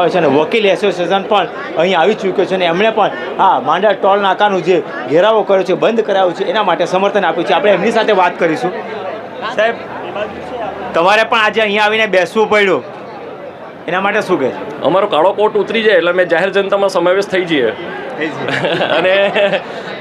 આવે છે અને વકીલ એસોસિએશન પણ અહીં આવી ચૂક્યો છે અને એમણે પણ હા માંડા ટોલ નાકાનું જે ઘેરાવો કર્યો છે બંધ કરાવ્યું છે એના માટે સમર્થન આપ્યું છે. આપણે એમની સાથે વાત કરીશું. સાહેબ તમારે પણ આજે અહીંયા આવીને બેસવું પડ્યું. એના માટે શું કહે અમારો કાળો કોટ ઉતરી જાય એટલે અમે જાહેર જનતામાં સમાવેશ થઈ જઈએ. અને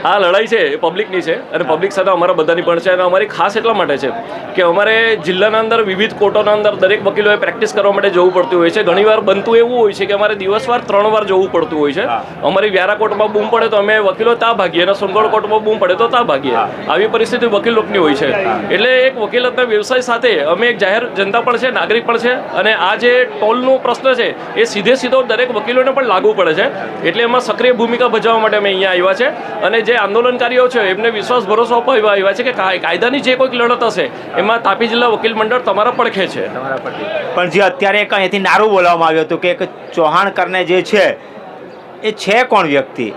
આ લડાઈ છે એ પબ્લિકની છે અને પબ્લિક સાથે અમારા બધાની પણ છે અને અમારી ખાસ એટલા માટે છે કે અમારે જિલ્લાના અંદર વિવિધ કોર્ટોના અંદર દરેક વકીલોએ પ્રેક્ટિસ કરવા માટે જવું પડતું હોય છે. ઘણીવાર બનતું એવું હોય છે કે અમારે દિવસવાર ત્રણ વાર જવું પડતું હોય છે. અમારી વ્યારા કોર્ટમાં બૂમ પડે તો અમે વકીલો તા ભાગીએ અને સોનગઢ કોર્ટમાં બૂમ પડે તો તા ભાગીએ. આવી પરિસ્થિતિ વકીલ લોકોની હોય છે. એટલે એક વકીલતના વ્યવસાય સાથે અમે એક જાહેર જનતા પણ છે નાગરિક પણ છે અને આ જે ટોલનો પ્રશ્ન છે એ સીધે સીધો દરેક વકીલોને પણ લાગુ પડે છે. એટલે એમાં સક્રિય ભૂમિકા ભજવવા માટે અમે અહીંયા આવ્યા છે અને જે આંદોલનકારીઓ છે, એમને વિશ્વાસ ભરોસો અપાવવા આવ્યા છે કે કાય- કાયદાની જે કોઈક લડત હશે, એમાં તાપી જિલ્લા વકીલ મંડળ તમારા પડખે છે. પણ જે અત્યારે એક અહીંથી નારું બોલાવવામાં આવ્યું હતું કે એક ચૌહાણ કરને જે છે, એ છે કોણ વ્યક્તિ?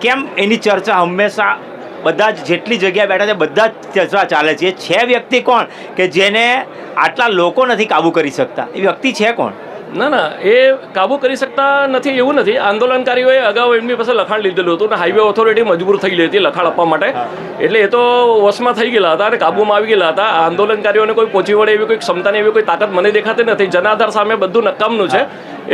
કેમ એની ચર્ચા હંમેશા બધા જ જેટલી જગ્યા બેઠા છે, બધા જ ચર્ચા ચાલે છે. એ છે વ્યક્તિ કોણ કે જેને આટલા લોકો નથી કાબૂ કરી શકતા? એ વ્યક્તિ છે કોણ? ના ના એ કાબુ કરી શકતા નથી એવું નથી. આંદોલનકારીઓએ અગાઉ એમની પાસે લખાણ લીધેલું હતું અને હાઈવે ઓથોરિટી મજબૂર થઈ ગઈ હતી લખાણ આપવા માટે. એટલે એ તો વશમાં થઈ ગયેલા હતા અને કાબૂમાં આવી ગયેલા હતા. આંદોલનકારીઓને કોઈ પહોંચી વળે એવી કોઈ ક્ષમતાની એવી કોઈ તાકાત મને દેખાતી નથી. જનાધાર સામે બધું નકામનું છે.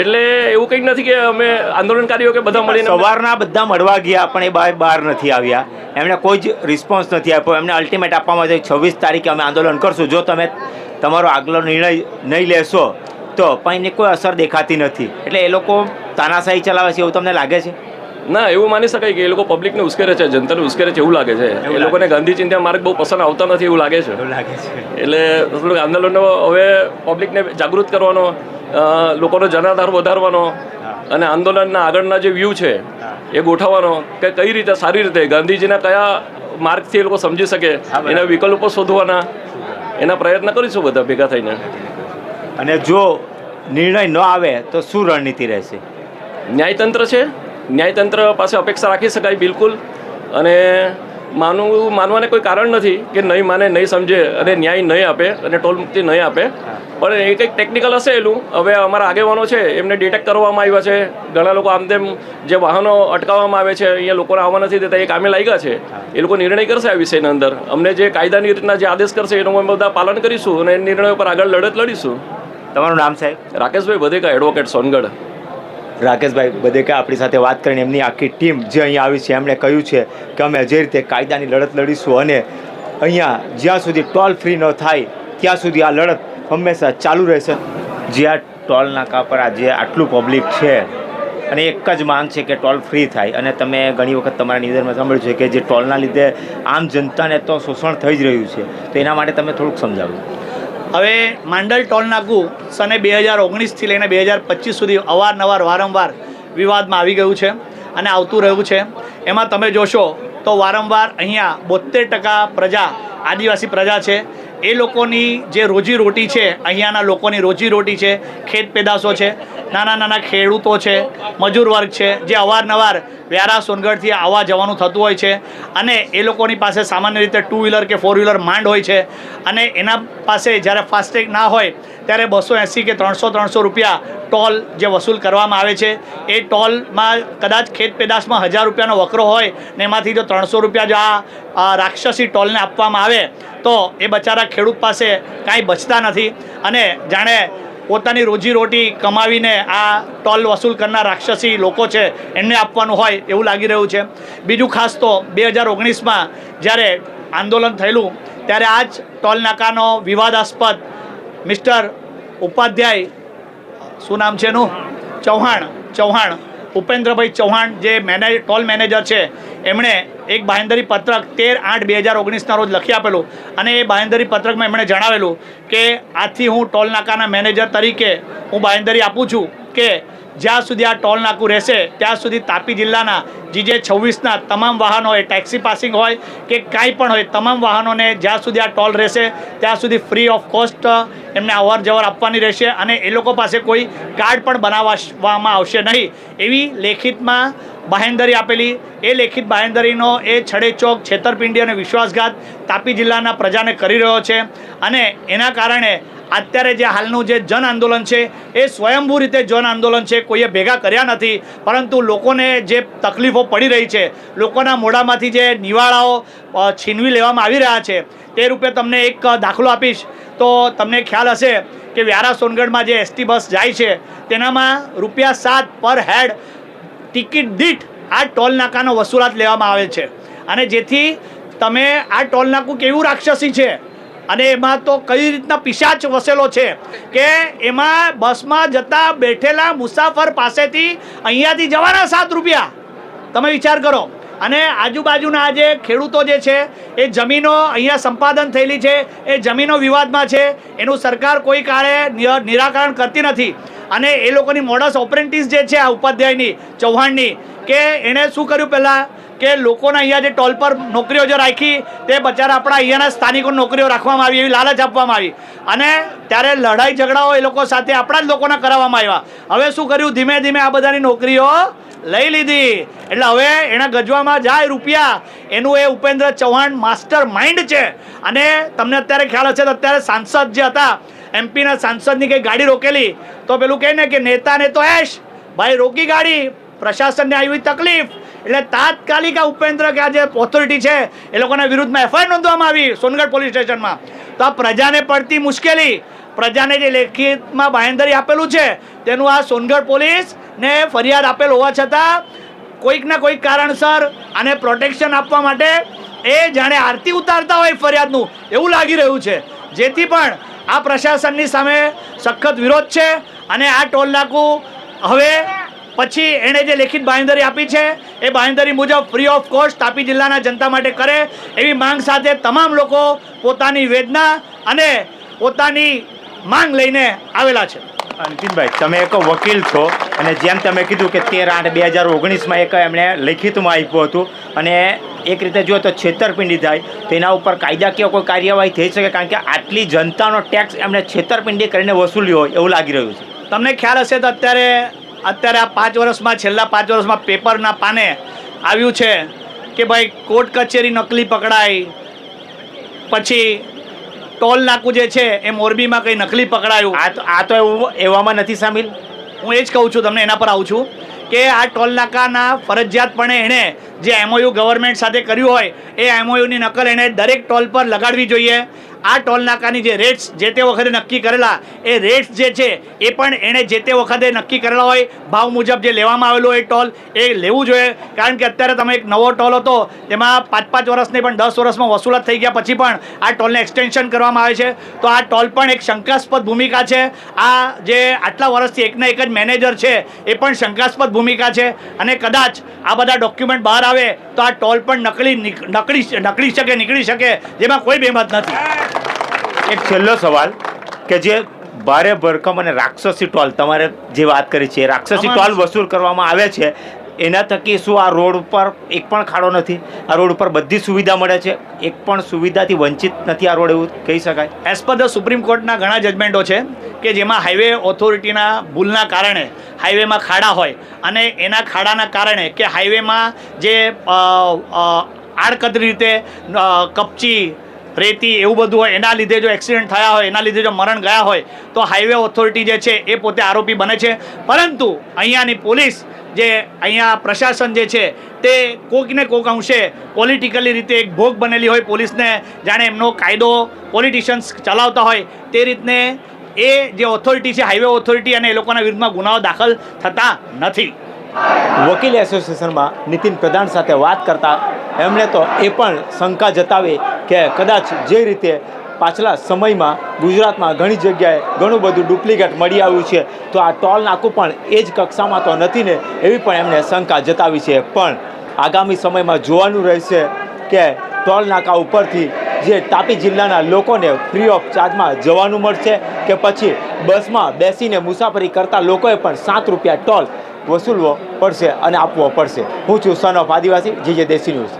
એટલે એવું કંઈક નથી કે અમે આંદોલનકારીઓ કે બધા મળીને સવારના બધા મળવા ગયા પણ એ બહાર બહાર નથી આવ્યા. એમણે કોઈ જ રિસ્પોન્સ નથી આપ્યો. એમને અલ્ટિમેટ આપવામાં આવ્યું છવ્વીસ તારીખે અમે આંદોલન કરશું. જો તમે તમારો આગલો નિર્ણય નહીં લેશો તો પણ એની કોઈ અસર દેખાતી નથી. એટલે એ લોકો તાનાશાહી ચલાવે છે એવું તમને લાગે છે? ના એવું માની શકાય કે એ લોકો પબ્લિકને ઉશ્કેરે છે જનતાને ઉશ્કેરે છે એવું લાગે છે. એ લોકોને ગાંધી ચિંતા માર્ગ બહુ પસંદ આવતા નથી એવું લાગે છે. એટલે થોડુંક આંદોલનનો હવે પબ્લિકને જાગૃત કરવાનો લોકોનો જનાધાર વધારવાનો અને આંદોલનના આગળના જે વ્યૂ છે એ ગોઠવવાનો કે કઈ રીતે સારી રીતે ગાંધીજીના કયા માર્ગથી એ લોકો સમજી શકે. એના વિકલ્પો શોધવાના એના પ્રયત્ન કરીશું બધા ભેગા થઈને. અને જો નિર્ણય ન આવે તો શું રણનીતિ રહેશે? ન્યાયતંત્ર છે. ન્યાયતંત્ર પાસે અપેક્ષા રાખી શકાય બિલકુલ. અને માનવું માનવાને કોઈ કારણ નથી કે નહીં માને નહીં સમજે અને ન્યાય નહીં આપે અને ટોલ મુક્તિ નહીં આપે. પણ એ કંઈક ટેકનિકલ હશે એલું. હવે અમારા આગેવાનો છે એમને ડિટેક્ટ કરવામાં આવ્યા છે. ઘણા લોકો આમ તેમ જે વાહનો અટકાવવામાં આવે છે અહીંયા લોકોને આવવા નથી દેતા એ કામે લાગ્યા છે. એ લોકો નિર્ણય કરશે આ વિષયના અંદર. અમને જે કાયદાની રીતના જે આદેશ કરશે એનું અમે બધા પાલન કરીશું અને એ નિર્ણયો પર આગળ લડત લડીશું. તમારું નામ સાહેબ? રાકેશભાઈ બધેકા એડવોકેટ સોનગઢ. રાકેશભાઈ બધેકા આપણી સાથે વાત કરીને એમની આખી ટીમ જે અહીંયા આવી છે એમણે કહ્યું છે કે અમે જે રીતે કાયદાની લડત લડીશું અને અહીંયા જ્યાં સુધી ટોલ ફ્રી ન થાય ત્યાં સુધી આ લડત હંમેશા ચાલુ રહેશે. જે આ ટોલ નાકા પર આજે આટલું પબ્લિક છે અને એક જ માંગ છે કે ટોલ ફ્રી થાય. અને તમે ઘણી વખત તમારા નિવેદનમાં સાંભળ્યું છે કે જે ટોલના લીધે આમ જનતાને તો શોષણ થઈ જ રહ્યું છે. તો એના માટે તમે થોડુંક સમજાવો. હવે માંડલ ટોલ નાકું સને બે હજાર ઓગણીસથી લઈને બે હજાર પચીસ સુધી અવારનવાર, વારંવાર વિવાદમાં આવી ગયું છે અને આવતું રહ્યું છે. એમાં તમે જોશો તો વારંવાર અહીંયા બોતેર ટકા પ્રજા આદિવાસી પ્રજા છે. એ લોકોની જે રોજી રોટી છે, અહીંયાના લોકોની રોજી રોટી છે, ખેત પેદાશો છે, નાના નાના ખેડૂતો છે, મજૂર વર્ગ છે, જે અવારનવાર વ્યારા સોનગઢથી આવવા જવાનું થતું હોય છે. અને એ લોકોની પાસે સામાન્ય રીતે ટુ વ્હીલર કે ફોર વ્હીલર માંડ હોય છે. અને એના પાસે જ્યારે ફાસ્ટેગ ના હોય, ત્યારે બસો એંસી કે ત્રણસો ત્રણસો રૂપિયા ટોલ જે વસૂલ કરવામાં આવે છે. એ ટોલમાં કદાચ ખેત પેદાશમાં હજાર રૂપિયાનો વકરો હોય ને એમાંથી જો ત્રણસો રૂપિયા જો આ રાક્ષસી ટોલને આપવામાં આવે તો એ બચારા ખેડૂત પાસે કાંઈ બચતા નથી. અને જાણે પોતાની રોજીરોટી કમાવીને આ ટોલ વસૂલ કરનાર રાક્ષસી લોકો છે, એમને આપવાનું હોય એવું લાગી રહ્યું છે. બીજું ખાસ તો બે હજાર ઓગણીસમાં જ્યારે આંદોલન થયેલું, ત્યારે આ જ ટોલ નાકાનો વિવાદાસ્પદ મિસ્ટર ઉપાધ્યાય, શું નામ છે એનું? ચૌહાણ ચૌહાણ. ઉપેન્દ્રભાઈ ચૌહાણ જે મેનેજ ટોલ મેનેજર છે, એમણે એક બાહેંધરી પત્રક તેર આઠ બે હજાર ઓગણીસના રોજ લખી આપેલું અને એ બાહેંધરી પત્રકમાં એમણે જણાવેલું કે આજથી હું ટોલ નાકાના મેનેજર તરીકે હું બાહેંધરી આપું છું કે જ્યાં સુધી આ ટોલ નાકું રહેશે, ત્યાં સુધી તાપી જિલ્લાના જીજે છવ્વીસના તમામ વાહનો હોય ટેક્સી પાસિંગ હોય કે કાંઈ પણ હોય, તમામ વાહનોને જ્યાં સુધી આ ટોલ રહેશે, ત્યાં સુધી ફ્રી ઓફ કોસ્ટ એમને અવર જવર આપવાની રહેશે અને એ લોકો પાસે કોઈ કાર્ડ પણ બનાવવામાં આવશે નહીં. એવી લેખિતમાં બાહેંધરી આપેલી, એ લેખિત બાહેંધરીનો એ છડેચોક છેતરપિંડી અને વિશ્વાસઘાત તાપી જિલ્લાના પ્રજાને કરી રહ્યો છે અને એના કારણે અત્યારે જે હાલનું જે જન આંદોલન છે, એ સ્વયંભૂ રીતે જન આંદોલન છે, કોઈએ ભેગા કર્યા નથી. પરંતુ લોકોને જે તકલીફો પડી રહી છે, લોકોના મોઢામાંથી જે નિવાળાઓ છીનવી લેવામાં આવી રહ્યા છે, તે રૂપે તમને એક દાખલો આપીશ. તો તમને ખ્યાલ હશે કે વ્યારા સોનગઢમાં જે એસટી બસ જાય છે, તેનામાં રૂપિયા સાત પર હેડ ટિકિટ દીઠ આ ટોલ નાકાનો વસૂલાત લેવામાં આવે છે. અને જેથી તમે આ ટોલ નાકું કેવું રાક્ષસી છે? અને એમાં તો કઈ રીતના પિશાચ વસેલો છે કે એમાં બસમાં જતા બેઠેલા મુસાફર પાસેથી અહીંયાથી જવાના સાત રૂપિયા. તમે વિચાર કરો. અને આજુબાજુના જે ખેડૂતો જે છે, એ જમીનો અહીંયા સંપાદન થયેલી છે, એ જમીનો વિવાદમાં છે, એનું સરકાર કોઈ કાળે નિરાકરણ કરતી નથી. અને એ લોકોની મોડસ ઓપરેન્ટિસ જે છે આ ઉપાધ્યાયની, ચૌહાણની, કે એણે શું કર્યું પહેલાં? કે લોકોને અહીંયા જે ટોલ પર નોકરીઓ જે રાખી, તે બચારા આપણા અહીંયાના સ્થાનિકો નોકરીઓ રાખવામાં આવી, એવી લાલચ આપવામાં આવી. અને ત્યારે લડાઈ ઝઘડાઓ એ લોકો સાથે આપણા જ લોકોના કરાવવામાં આવ્યા. હવે શું કર્યું? ધીમે ધીમે આ બધાની નોકરીઓ લઈ લીધી. એટલે હવે એના ગજવામાં જાય રૂપિયા. એનું એ ઉપેન્દ્ર ચૌહાણ માસ્ટર માઇન્ડ છે. અને તમને અત્યારે ખ્યાલ હશે તો અત્યારે સાંસદ જે હતા એમપીના સાંસદની કંઈ ગાડી રોકેલી. તો પેલું કહે ને કે નેતાને તો એશ. ભાઈ રોકી ગાડી. પ્રશાસનને આવી તકલીફ. એટલે તાત્કાલિક આ ઉપેન્દ્ર કે આ જે ઓથોરિટી છે, એ લોકોના વિરુદ્ધમાં એફઆઈઆર નોંધવામાં આવી સોનગઢ પોલીસ સ્ટેશનમાં. તો આ પ્રજાને પડતી મુશ્કેલી, પ્રજાને જે લેખિતમાં બાંહેધરી આપેલું છે, તેનું આ સોનગઢ પોલીસને ફરિયાદ આપેલ હોવા છતાં કોઈકના કોઈક કારણસર આને પ્રોટેક્શન આપવા માટે એ જાણે આરતી ઉતારતા હોય ફરિયાદનું, એવું લાગી રહ્યું છે. જેથી પણ આ પ્રશાસનની સામે સખત વિરોધ છે અને આ ટોલ નાકું હવે પછી એણે જે લેખિત બાંહેધરી આપી છે એ બાંહેધરી મુજબ ફ્રી ઓફ કોસ્ટ તાપી જિલ્લાના જનતા માટે કરે એવી માંગ સાથે તમામ લોકો પોતાની વેદના અને પોતાની માંગ લઈને આવેલા છે. નીતિનભાઈ તમે એક વકીલ છો અને જેમ તમે કીધું કે તેર આઠ બે હજાર ઓગણીસમાં એક એમણે લેખિતમાં આપ્યું હતું અને એક રીતે જો તો છેતરપિંડી થાય તેના ઉપર કાયદાકીય કોઈ કાર્યવાહી થઈ શકે? કારણ કે આટલી જનતાનો ટેક્સ એમણે છેતરપિંડી કરીને વસૂલ્યો હોય એવું લાગી રહ્યું છે. તમને ખ્યાલ હશે તો અત્યારે અત્યારે આ પાંચ વર્ષમાં છેલ્લા પાંચ વર્ષમાં પેપરના પાને આવ્યું છે કે ભાઈ કોર્ટ કચેરી નકલી પકડાઈ પછી ટોલ નાકું જે છે એ મોરબીમાં કંઈ નકલી પકડાયું. આ તો આ તો એવું એવામાં નથી સામેલ હું એ જ કહું છું તમને એના પર આવું છું કે આ ટોલ નાકાના ફરજિયાતપણે એણે જે એમઓયુ ગવર્મેન્ટ સાથે કર્યું હોય, એ એમઓયુની નકલ એણે દરેક ટોલ પર લગાડવી જોઈએ. આ ટોલ નાકાની જે રેટ્સ જે તે વખતે નક્કી કરેલા, એ રેટ્સ જે છે, એ પણ એણે જે તે વખતે નક્કી કરેલા હોય, ભાવ મુજબ જે લેવામાં આવેલો હોય ટોલ, એ લેવું જોઈએ. કારણ કે અત્યારે તમે એક નવો ટોલ હતો, તેમાં પાંચ પાંચ વર્ષની પણ દસ વર્ષમાં વસૂલાત થઈ ગયા પછી પણ આ ટોલને એક્સટેન્શન કરવામાં આવે છે. તો આ ટોલ પણ એક શંકાસ્પદ ભૂમિકા છે. આ જે આટલા વર્ષથી એકના એક જ મેનેજર છે, એ પણ શંકાસ્પદ ભૂમિકા છે. અને કદાચ આ બધા ડોક્યુમેન્ટ બહાર આવે તો આ ટોલ પણ નકલી નકળી નકળી શકે નીકળી શકે જેમાં કોઈ બેમત નથી. એક છેલ્લો સવાલ કે જે ભારે ભરકમ અને રાક્ષસી ટોલ તમારે જે વાત કરી છે રાક્ષસી ટોલ વસૂલ કરવામાં આવે છે એના થકી શું આ રોડ ઉપર એક પણ ખાડો નથી? આ રોડ ઉપર બધી સુવિધા મળે છે. એક પણ સુવિધાથી વંચિત નથી આ રોડ એવું કહી શકાય. એઝ પર ધ સુપ્રીમ કોર્ટના ઘણા જજમેન્ટો છે કે જેમાં હાઈવે ઓથોરિટીના ભૂલના કારણે હાઈવેમાં ખાડા હોય અને એના ખાડાના કારણે કે હાઈવેમાં જે આડકતરી રીતે કપચી રેતી એવું બધું હોય, એના લીધે જો એક્સિડન્ટ થયા હોય, એના લીધે જો મરણ ગયા હોય, તો હાઈવે ઓથોરિટી જે છે, એ પોતે આરોપી બને છે. પરંતુ અહીંયાની પોલીસ જે અહીંયા પ્રશાસન જે છે, તે કોઈકને કોઈક અંશે પોલિટિકલી રીતે એક ભોગ બનેલી હોય પોલીસને. જાણે એમનો કાયદો પોલિટિશિયન્સ ચલાવતા હોય તે રીતને એ જે ઓથોરિટી છે હાઈવે ઓથોરિટી અને એ લોકોના વિરુદ્ધમાં ગુનાઓ દાખલ થતા નથી. વકીલ એસોસિએશનમાં નીતિન પ્રધાન સાથે વાત કરતા એમણે તો એ પણ શંકા જતાવી કે કદાચ જે રીતે પાછલા સમયમાં ગુજરાતમાં ઘણી જગ્યાએ ઘણું બધું ડુપ્લિકેટ મળી આવ્યું છે, તો આ ટોલ નાકું પણ એ જ કક્ષામાં તો નથી ને એવી પણ એમણે શંકા જતાવી છે. પણ આગામી સમયમાં જોવાનું રહેશે કે ટોલ નાકા ઉપરથી જે તાપી જિલ્લાના લોકોને ફ્રી ઓફ ચાર્જમાં જવાનું મળશે કે પછી બસમાં બેસીને મુસાફરી કરતા લોકોએ પણ સાત રૂપિયા ટોલ વસૂલવો પડશે અને આપવો પડશે. હું છું સન ઓફ આદિવાસી જે જે દેશી ન્યૂઝ